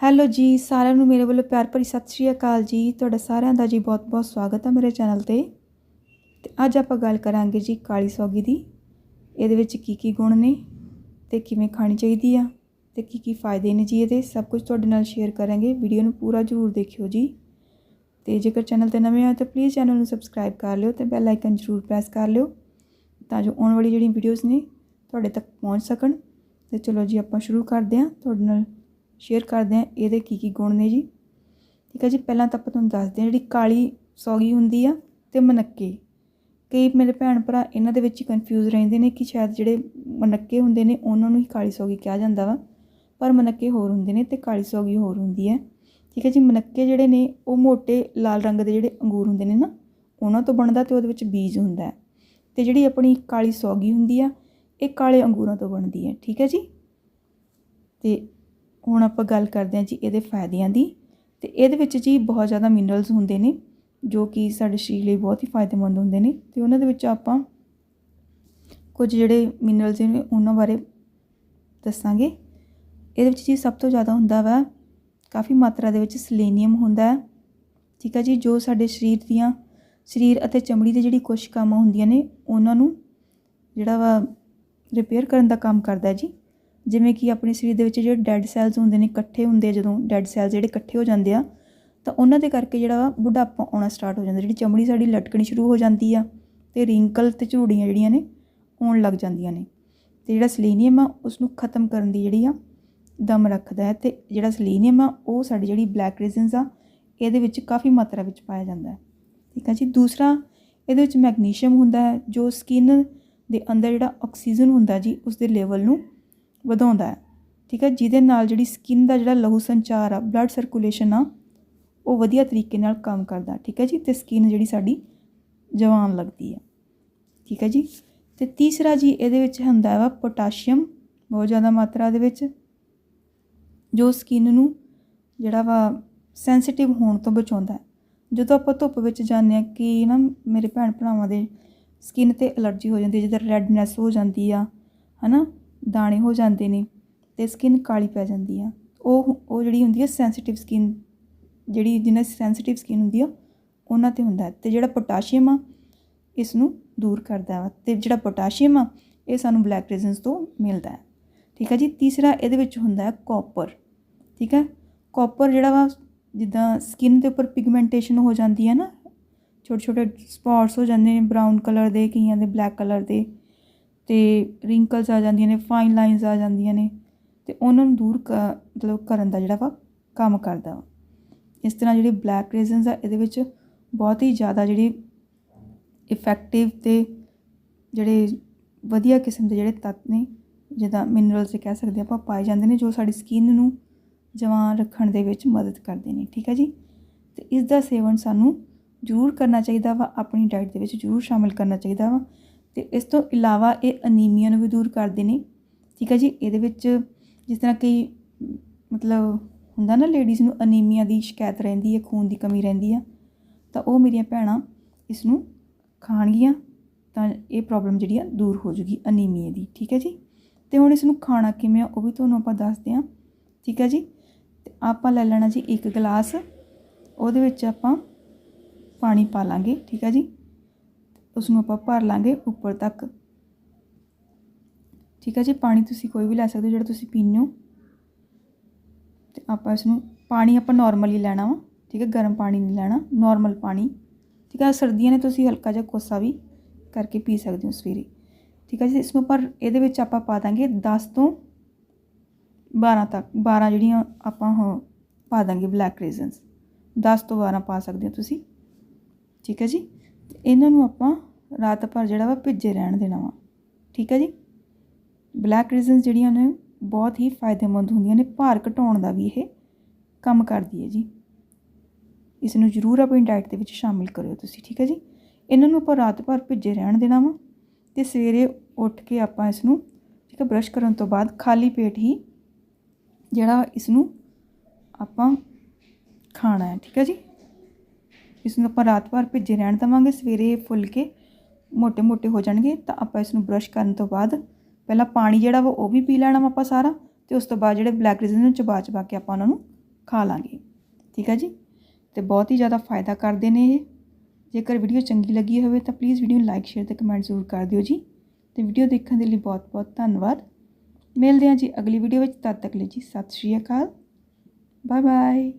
Hello ਜੀ, ਸਾਰਿਆਂ ਨੂੰ ਮੇਰੇ ਵੱਲੋਂ ਪਿਆਰ ਭਰੀ ਸਤਿ ਸ਼੍ਰੀ ਅਕਾਲ ਜੀ। ਤੁਹਾਡਾ ਸਾਰਿਆਂ ਦਾ ਜੀ ਬਹੁਤ-ਬਹੁਤ ਸਵਾਗਤ ਹੈ ਮੇਰੇ ਚੈਨਲ ਤੇ। ਤੇ ਅੱਜ ਆਪਾਂ ਗੱਲ ਕਰਾਂਗੇ ਜੀ ਕਾਲੀ ਸੌਗੀ ਦੀ। ਇਹਦੇ ਵਿੱਚ ਕੀ ਕੀ ਗੁਣ ਨੇ ਤੇ ਕਿਵੇਂ ਖਾਣੀ ਚਾਹੀਦੀ ਆ ਤੇ ਕੀ ਕੀ ਫਾਇਦੇ ਨੇ ਜੀ ਇਹਦੇ। ਸਭ ਕੁਝ ਤੁਹਾਡੇ ਨਾਲ ਸ਼ੇਅਰ ਕਰਾਂਗੇ। ਵੀਡੀਓ ਨੂੰ ਪੂਰਾ ਜ਼ਰੂਰ ਦੇਖਿਓ ਜੀ। ਤੇ ਜੇਕਰ ਚੈਨਲ ਤੇ ਨਵੇਂ ਆਏ ਤਾਂ ਪਲੀਜ਼ ਚੈਨਲ ਨੂੰ ਸਬਸਕ੍ਰਾਈਬ ਕਰ ਲਿਓ ਤੇ ਬੈਲ ਆਈਕਨ ਜ਼ਰੂਰ ਪ੍ਰੈਸ ਕਰ ਲਿਓ ਤਾਂ ਜੋ ਆਉਣ ਵਾਲੀ ਜਿਹੜੀਆਂ ਵੀਡੀਓਜ਼ ਨੇ ਤੁਹਾਡੇ ਤੱਕ ਪਹੁੰਚ ਸਕਣ। ਤੇ ਚਲੋ ਜੀ ਆਪਾਂ ਸ਼ੁਰੂ ਕਰਦੇ ਹਾਂ। ਤੁਹਾਡੇ ਨਾਲ ਸ਼ੇਅਰ ਕਰਦੇ ਹਾਂ, ਇਹਦੇ ਕੀ ਕੀ ਗੁਣ ਨੇ ਜੀ। ਠੀਕ ਹੈ ਜੀ, ਪਹਿਲਾਂ ਤਾਂ ਆਪਾਂ ਤੁਹਾਨੂੰ ਦੱਸਦੇ ਹਾਂ ਜਿਹੜੀ ਕਾਲੀ ਸੌਗੀ ਹੁੰਦੀ ਆ ਤੇ ਮਨੱਕੇ। ਕਈ ਮੇਰੇ ਭੈਣ ਭਰਾ ਇਹਨਾਂ ਦੇ ਵਿੱਚ ਹੀ ਕਨਫਿਊਜ਼ ਰਹਿੰਦੇ ਨੇ ਕਿ ਸ਼ਾਇਦ ਜਿਹੜੇ ਮਨੱਕੇ ਹੁੰਦੇ ਨੇ, ਉਹਨਾਂ ਨੂੰ ਹੀ ਕਾਲੀ ਸੌਗੀ ਕਿਹਾ ਜਾਂਦਾ ਵਾ। ਪਰ ਮਨੱਕੇ ਹੋਰ ਹੁੰਦੇ ਨੇ ਤੇ ਕਾਲੀ ਸੌਗੀ ਹੋਰ ਹੁੰਦੀ ਹੈ। ਠੀਕ ਹੈ ਜੀ, ਮਨੱਕੇ ਜਿਹੜੇ ਨੇ, ਉਹ ਮੋٹے ਲਾਲ ਰੰਗ ਦੇ ਜਿਹੜੇ ਅੰਗੂਰ ਹੁੰਦੇ ਨੇ ਨਾ, ਉਹਨਾਂ ਤੋਂ ਬਣਦਾ ਤੇ ਉਹਦੇ ਵਿੱਚ ਬੀਜ ਹੁੰਦਾ ਹੈ। ਤੇ ਜਿਹੜੀ ਆਪਣੀ ਕਾਲੀ ਸੌਗੀ ਹੁੰਦੀ ਆ, ਇਹ ਕਾਲੇ ਅੰਗੂਰਾਂ ਤੋਂ ਬਣਦੀ ਹੈ। ਠੀਕ ਹੈ ਜੀ? ਤੇ ਹੁਣ ਆਪਾਂ ਗੱਲ ਕਰਦੇ ਹਾਂ ਜੀ ਇਹਦੇ ਫਾਇਦਿਆਂ ਦੀ ਤੇ ਇਹਦੇ ਵਿੱਚ ਜੀ ਬਹੁਤ ਜ਼ਿਆਦਾ ਮਿਨਰਲਸ ਹੁੰਦੇ ਨੇ, ਜੋ ਕਿ ਸਾਡੇ ਸਰੀਰ ਲਈ ਬਹੁਤ ਹੀ ਫਾਇਦੇਮੰਦ ਹੁੰਦੇ ਨੇ ਤੇ ਉਹਨਾਂ ਦੇ ਵਿੱਚ ਆਪਾਂ ਕੁਝ ਜਿਹੜੇ ਮਿਨਰਲਸ ਨੇ ਉਹਨਾਂ ਬਾਰੇ ਦੱਸਾਂਗੇ। ਇਹਦੇ ਵਿੱਚ ਜੀ ਸਭ ਤੋਂ ਜ਼ਿਆਦਾ ਹੁੰਦਾ ਵਾ ਕਾਫੀ ਮਾਤਰਾ ਦੇ ਵਿੱਚ ਸਲੇਨੀਅਮ ਹੁੰਦਾ ਹੈ, ਠੀਕ ਹੈ ਜੀ, ਜੋ ਸਾਡੇ ਸਰੀਰ ਦੀਆਂ, ਸਰੀਰ ਅਤੇ ਚਮੜੀ ਦੇ ਜਿਹੜੀ ਕੋਸ਼ਿਕਾਵਾਂ ਹੁੰਦੀਆਂ ਨੇ, ਉਹਨਾਂ ਨੂੰ ਜਿਹੜਾ ਵਾ ਰਿਪੇਅਰ ਕਰਨ ਦਾ ਕੰਮ ਕਰਦਾ ਜੀ। ਜਿਵੇਂ ਕਿ ਆਪਣੇ ਸਰੀਰ ਦੇ ਵਿੱਚ ਜਿਹੜੇ ਡੈੱਡ ਸੈਲਸ ਹੁੰਦੇ ਨੇ, ਇਕੱਠੇ ਹੁੰਦੇ ਆ, ਜਦੋਂ ਡੈੱਡ ਸੈਲਸ ਜਿਹੜੇ ਇਕੱਠੇ ਹੋ ਜਾਂਦੇ ਆ, ਤਾਂ ਉਹਨਾਂ ਦੇ ਕਰਕੇ ਜਿਹੜਾ ਵਾ ਬੁਢਾਪਾ ਆਉਣਾ ਸਟਾਰਟ ਹੋ ਜਾਂਦਾ, ਜਿਹੜੀ ਚਮੜੀ ਸਾਡੀ ਲਟਕਣੀ ਸ਼ੁਰੂ ਹੋ ਜਾਂਦੀ ਆ, ਤੇ ਰਿੰਕਲ ਤੇ ਝੂੜੀਆਂ ਜਿਹੜੀਆਂ ਨੇ ਆਉਣ ਲੱਗ ਜਾਂਦੀਆਂ ਨੇ, ਤੇ ਜਿਹੜਾ ਸਲੀਨੀਅਮ ਆ ਉਸ ਨੂੰ ਖਤਮ ਕਰਨ ਦੀ ਜਿਹੜੀ ਆ ਦਮ ਰੱਖਦਾ ਹੈ, ਤੇ ਜਿਹੜਾ ਸਲੀਨੀਅਮ ਆ, ਉਹ ਸਾਡੀ ਜਿਹੜੀ ਬਲੈਕ ਰੇਜ਼ਨਸ ਆ, ਇਹਦੇ ਵਿੱਚ ਕਾਫੀ ਮਾਤਰਾ ਵਿੱਚ ਪਾਇਆ ਜਾਂਦਾ ਹੈ। ਠੀਕ ਹੈ ਜੀ? ਦੂਸਰਾ, ਇਹਦੇ ਵਿੱਚ ਮੈਗਨੀਸ਼ੀਅਮ ਹੁੰਦਾ ਹੈ, ਜੋ ਸਕਿਨ ਦੇ ਅੰਦਰ ਜਿਹੜਾ ਆਕਸੀਜਨ ਹੁੰਦਾ ਜੀ ਉਸ ਦੇ ਲੈਵਲ ਨੂੰ ਵਧਾਉਂਦਾ ਹੈ। ਠੀਕ ਹੈ, ਜਿਹਦੇ ਨਾਲ ਜਿਹੜੀ ਸਕਿਨ ਦਾ ਜਿਹੜਾ ਲਹੂ ਸੰਚਾਰ ਆ ਬਲੱਡ ਸਰਕੂਲੇਸ਼ਨ ਆ, ਉਹ ਵਧੀਆ ਤਰੀਕੇ ਨਾਲ ਕੰਮ ਕਰਦਾ ਠੀਕ ਹੈ ਜੀ, ਤੇ ਸਕਿਨ ਜਿਹੜੀ ਸਾਡੀ ਜਵਾਨ ਲੱਗਦੀ ਹੈ। ਠੀਕ ਹੈ ਜੀ, ਤੇ ਤੀਸਰਾ ਜੀ ਇਹਦੇ ਵਿੱਚ ਹੁੰਦਾ ਵਾ ਪੋਟਾਸ਼ੀਅਮ ਬਹੁਤ ਜ਼ਿਆਦਾ ਮਾਤਰਾ ਦੇ ਵਿੱਚ, ਜੋ ਸਕਿਨ ਨੂੰ ਜਿਹੜਾ ਵਾ ਸੈਂਸਿਟਿਵ ਹੋਣ ਤੋਂ ਬਚਾਉਂਦਾ ਹੈ। ਜਦੋਂ ਆਪਾਂ ਧੁੱਪ ਵਿੱਚ ਜਾਂਦੇ ਆ ਕਿ ਨਾ ਮੇਰੇ ਭੈਣ ਭਰਾਵਾਂ ਦੇ ਸਕਿਨ ਤੇ ਅਲਰਜੀ ਹੋ ਜਾਂਦੀ ਹੈ, ਜਿੱਦਾਂ ਰੈਡਨੈਸ ਹੋ ਜਾਂਦੀ ਆ, ਹਨਾ ਦਾਣੇ ਹੋ ਜਾਂਦੇ ਨੇ ਅਤੇ ਸਕਿਨ ਕਾਲੀ ਪੈ ਜਾਂਦੀ ਆ। ਉਹ ਉਹ ਜਿਹੜੀ ਹੁੰਦੀ ਹੈ ਸੈਂਸਿਟਿਵ ਸਕਿਨ ਜਿਹੜੀ ਜਿਹਨਾਂ ਸੈਂਸਿਟਿਵ ਸਕਿਨ ਹੁੰਦੀ ਆ, ਉਹਨਾਂ ਤੇ ਹੁੰਦਾ ਤੇ ਜਿਹੜਾ ਪੋਟਾਸ਼ੀਅਮ ਆ ਇਸ ਨੂੰ ਦੂਰ ਕਰਦਾ ਵਾ। ਤੇ ਜਿਹੜਾ ਪੋਟਾਸ਼ੀਅਮ ਆ, ਇਹ ਸਾਨੂੰ ਬਲੈਕ ਰੇਜ਼ਨਸ ਤੋਂ ਮਿਲਦਾ ਹੈ। ਠੀਕ ਹੈ ਜੀ? ਤੀਸਰਾ ਇਹਦੇ ਵਿੱਚ ਹੁੰਦਾ ਹੈ ਕਾਪਰ ਠੀਕ ਹੈ ਕਾਪਰ ਜਿਹੜਾ ਵਾ, ਜਿੱਦਾਂ ਸਕਿਨ ਦੇ ਉੱਪਰ ਪਿਗਮੈਂਟੇਸ਼ਨ ਹੋ ਜਾਂਦੀ ਹੈ ਨਾ ਛੋਟੇ ਛੋਟੇ ਸਪੌਟਸ ਹੋ ਜਾਂਦੇ ਨੇ ਬਰਾਊਨ ਕਲਰ ਦੇ, ਕਈਆਂ ਦੇ ਬਲੈਕ ਕਲਰ ਦੇ। ਅਤੇ ਰਿੰਕਲਸ ਆ ਜਾਂਦੀਆਂ ਨੇ ਫਾਈਨ ਲਾਈਨਸ ਆ ਜਾਂਦੀਆਂ ਨੇ ਅਤੇ ਉਹਨਾਂ ਨੂੰ ਦੂਰ ਕ, ਮਤਲਬ ਕਰਨ ਦਾ ਜਿਹੜਾ ਵਾ ਕੰਮ ਕਰਦਾ ਵਾ। ਇਸ ਤਰ੍ਹਾਂ ਜਿਹੜੇ ਬਲੈਕ ਰੇਜ਼ਨਸ ਆ, ਇਹਦੇ ਵਿੱਚ ਬਹੁਤ ਹੀ ਜ਼ਿਆਦਾ ਜਿਹੜੇ ਇਫੈਕਟਿਵ ਅਤੇ ਜਿਹੜੇ ਵਧੀਆ ਕਿਸਮ ਦੇ ਜਿਹੜੇ ਤੱਤ ਨੇ, ਜਿੱਦਾਂ ਮਿਨਰਲਸ ਕਹਿ ਸਕਦੇ ਆਪਾਂ ਪਾਏ ਜਾਂਦੇ ਨੇ ਜੋ ਸਾਡੀ ਸਕਿਨ ਨੂੰ ਜਵਾਨ ਰੱਖਣ ਦੇ ਵਿੱਚ ਮਦਦ ਕਰਦੇ ਨੇ, ਠੀਕ ਹੈ ਜੀ? ਤੇ ਇਸ ਦਾ ਸੇਵਨ ਸਾਨੂੰ ਜ਼ਰੂਰ ਕਰਨਾ ਚਾਹੀਦਾ ਵਾ, ਆਪਣੀ ਡਾਈਟ ਦੇ ਵਿੱਚ ਜ਼ਰੂਰ ਸ਼ਾਮਿਲ ਕਰਨਾ ਚਾਹੀਦਾ ਵਾ। ਤੇ ਇਸ ਤੋਂ ਇਲਾਵਾ ਇਹ ਅਨੀਮੀਆ ਨੂੰ ਵੀ ਦੂਰ ਕਰਦੇ ਨੇ। ਠੀਕ ਹੈ ਜੀ? ਇਹਦੇ ਵਿੱਚ ਜਿਸ ਤਰ੍ਹਾਂ ਕਈ, ਮਤਲਬ ਹੁੰਦਾ ਨਾ ਲੇਡੀਜ਼ ਨੂੰ ਅਨੀਮੀਆ ਦੀ ਸ਼ਿਕਾਇਤ ਰਹਿੰਦੀ ਹੈ, ਖੂਨ ਦੀ ਕਮੀ ਰਹਿੰਦੀ ਆ, ਤਾਂ ਉਹ ਮੇਰੀਆਂ ਭੈਣਾਂ ਇਸ ਨੂੰ ਖਾਣਗੀਆਂ, ਤਾਂ ਇਹ ਪ੍ਰੋਬਲਮ ਜਿਹੜੀ ਆ ਦੂਰ ਹੋ ਜੂਗੀ ਅਨੀਮੀਆ ਦੀ। ਠੀਕ ਹੈ ਜੀ? ਤੇ ਹੁਣ ਇਸ ਨੂੰ ਖਾਣਾ ਕਿਵੇਂ ਆ, ਉਹ ਵੀ ਤੁਹਾਨੂੰ ਆਪਾਂ ਦੱਸਦੇ ਹਾਂ ਠੀਕ ਹੈ ਜੀ? ਤੇ ਆਪਾਂ ਲੈ ਲੈਣਾ ਜੀ ਇੱਕ ਗਲਾਸ, ਉਹਦੇ ਵਿੱਚ ਆਪਾਂ ਪਾਣੀ ਪਾ ਲਾਂਗੇ। ਠੀਕ ਹੈ ਜੀ? ਉਸ ਨੂੰ ਆਪਾਂ ਭਰ ਲਾਂਗੇ ਉੱਪਰ ਤੱਕ। ਠੀਕ ਹੈ ਜੀ, ਪਾਣੀ ਤੁਸੀਂ ਕੋਈ ਵੀ ਲੈ ਸਕਦੇ ਹੋ, ਜਿਹੜਾ ਤੁਸੀਂ ਪੀਂਦੇ ਹੋ। ਤੇ ਆਪਾਂ ਇਸ ਨੂੰ, ਪਾਣੀ ਆਪਾਂ ਨਾਰਮਲੀ ਲੈਣਾ ਵਾ, ਠੀਕ ਹੈ ਗਰਮ ਪਾਣੀ ਨਹੀਂ ਲੈਣਾ ਨਾਰਮਲ ਪਾਣੀ। ਠੀਕ ਹੈ ਸਰਦੀਆਂ ਨੇ ਤੁਸੀਂ ਹਲਕਾ ਜਿਹਾ ਕੋਸਾ ਵੀ ਕਰਕੇ ਪੀ ਸਕਦੇ ਹੋ ਸਵੇਰੇ। ਠੀਕ ਹੈ ਜੀ, ਇਸ ਨੂੰ ਪਰ ਇਹਦੇ ਵਿੱਚ ਆਪਾਂ ਪਾ ਦਾਂਗੇ 10 ਤੋਂ 12 ਤੱਕ 12 ਜਿਹੜੀਆਂ ਆਪਾਂ ਪਾ ਦਾਂਗੇ ਬਲੈਕ ਰੇਜ਼ਨਸ 10 ਤੋਂ 12 ਪਾ ਸਕਦੇ ਹੋ ਤੁਸੀਂ। ਠੀਕ ਹੈ ਜੀ ਇਹਨਾਂ ਨੂੰ ਆਪਾਂ ਰਾਤ ਭਰ ਜਿਹੜਾ ਵਾ ਭਿੱਜੇ ਰਹਿਣ ਦੇਣਾ ਵਾ। ਠੀਕ ਹੈ ਜੀ? ਬਲੈਕ ਰੇਜ਼ਨਸ ਜਿਹੜੀਆਂ ਨੇ ਬਹੁਤ ਹੀ ਫਾਇਦੇਮੰਦ ਹੁੰਦੀਆਂ ਨੇ, ਭਾਰ ਘਟਾਉਣ ਦਾ ਵੀ ਇਹ ਕੰਮ ਕਰਦੀ ਹੈ ਜੀ। ਇਸ ਨੂੰ ਜ਼ਰੂਰ ਆਪਣੀ ਡਾਈਟ ਦੇ ਵਿੱਚ ਸ਼ਾਮਿਲ ਕਰਿਓ ਤੁਸੀਂ, ਠੀਕ ਹੈ ਜੀ? ਇਹਨਾਂ ਨੂੰ ਆਪਾਂ ਰਾਤ ਭਰ ਭਿੱਜੇ ਰਹਿਣ ਦੇਣਾ ਵਾ ਤੇ ਸਵੇਰੇ ਉੱਠ ਕੇ ਆਪਾਂ ਇਸ ਨੂੰ, ਠੀਕ ਹੈ ਬ੍ਰਸ਼ ਕਰਨ ਤੋਂ ਬਾਅਦ ਖਾਲੀ ਪੇਟ ਹੀ ਜਿਹੜਾ ਇਸ ਨੂੰ ਆਪਾਂ ਖਾਣਾ ਹੈ, ਠੀਕ ਹੈ ਜੀ? ਇਸ ਨੂੰ ਆਪਾਂ ਰਾਤ ਭਰ ਭਿੱਜੇ ਰਹਿਣ ਦਵਾਂਗੇ, ਸਵੇਰੇ ਫੁੱਲ ਕੇ ਮੋਟੇ ਮੋਟੇ ਹੋ ਜਾਣਗੇ, ਤਾਂ ਆਪਾਂ ਇਸ ਨੂੰ ਬ੍ਰਸ਼ ਕਰਨ ਤੋਂ ਬਾਅਦ ਪਹਿਲਾਂ ਪਾਣੀ ਜਿਹੜਾ ਵਾ ਉਹ ਵੀ ਪੀ ਲੈਣਾ ਆਪਾਂ ਸਾਰਾ, ਤੇ ਉਸ ਤੋਂ ਬਾਅਦ ਜਿਹੜੇ ਬਲੈਕ ਰੇਜ਼ਨ ਨੂੰ ਚਬਾ-ਚਬਾ ਕੇ ਆਪਾਂ ਉਹਨਾਂ ਨੂੰ ਖਾ ਲਾਂਗੇ। ਠੀਕ ਹੈ ਜੀ? ਤੇ ਬਹੁਤ ਹੀ ਜ਼ਿਆਦਾ ਫਾਇਦਾ ਕਰਦੇ ਨੇ ਇਹ। ਜੇਕਰ ਵੀਡੀਓ ਚੰਗੀ ਲੱਗੀ ਹੋਵੇ ਤਾਂ ਪਲੀਜ਼ ਵੀਡੀਓ ਨੂੰ ਲਾਈਕ ਸ਼ੇਅਰ ਤੇ ਕਮੈਂਟ ਜ਼ਰੂਰ ਕਰ ਦਿਓ ਜੀ। ਤੇ ਵੀਡੀਓ ਦੇਖਣ ਦੇ ਲਈ ਬਹੁਤ-ਬਹੁਤ ਧੰਨਵਾਦ। ਮਿਲਦੇ ਹਾਂ ਜੀ ਅਗਲੀ ਵੀਡੀਓ ਵਿੱਚ, ਤਦ ਤੱਕ ਲਈ ਜੀ ਸਤਿ ਸ਼੍ਰੀ ਅਕਾਲ। Bye bye